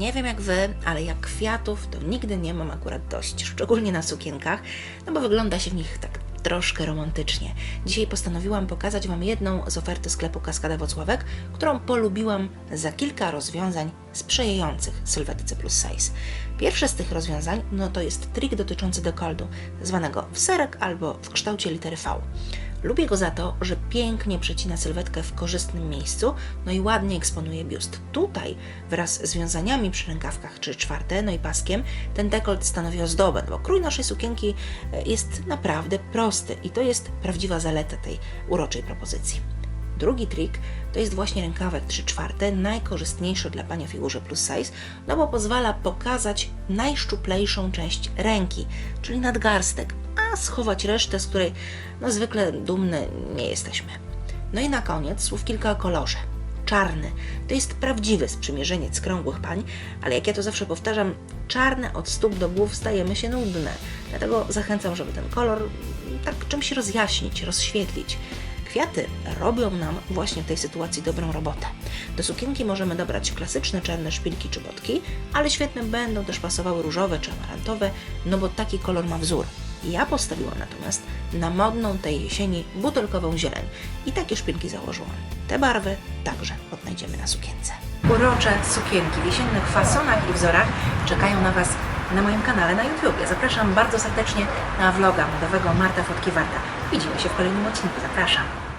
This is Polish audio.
Nie wiem jak Wy, ale jak kwiatów to nigdy nie mam akurat dość, szczególnie na sukienkach, no bo wygląda się w nich tak troszkę romantycznie. Dzisiaj postanowiłam pokazać Wam jedną z oferty sklepu Kaskada Wocławek, którą polubiłam za kilka rozwiązań sprzyjających sylwetce plus size. Pierwsze z tych rozwiązań no to jest trik dotyczący dekoldu, zwanego w serek albo w kształcie litery V. Lubię go za to, że pięknie przecina sylwetkę w korzystnym miejscu, no i ładnie eksponuje biust. Tutaj wraz z wiązaniami przy rękawkach czy czwarte, no i paskiem, ten dekolt stanowi ozdobę, bo krój naszej sukienki e, jest naprawdę prosty i to jest prawdziwa zaleta tej uroczej propozycji. Drugi trik to jest właśnie rękawek 3 czwarte, najkorzystniejszy dla Pani o figurze plus size, no bo pozwala pokazać najszczuplejszą część ręki, czyli nadgarstek, a schować resztę, z której no zwykle dumne nie jesteśmy. No i na koniec słów kilka o kolorze. Czarny to jest prawdziwy sprzymierzeniec krągłych pań, ale jak ja to zawsze powtarzam, czarne od stóp do głów stajemy się nudne. Dlatego zachęcam, żeby ten kolor tak czymś rozjaśnić, rozświetlić. Kwiaty robią nam właśnie w tej sytuacji dobrą robotę. Do sukienki możemy dobrać klasyczne czarne szpilki czy botki, ale świetne będą też pasowały różowe czy amarantowe, no bo taki kolor ma wzór. Ja postawiłam natomiast na modną tej jesieni butelkową zieleń i takie szpilki założyłam. Te barwy także odnajdziemy na sukience. Urocze sukienki w jesiennych fasonach i wzorach czekają na Was na moim kanale na YouTubie. Zapraszam bardzo serdecznie na vloga modowego Marta Fotki Warta. Widzimy się w kolejnym odcinku. Zapraszam.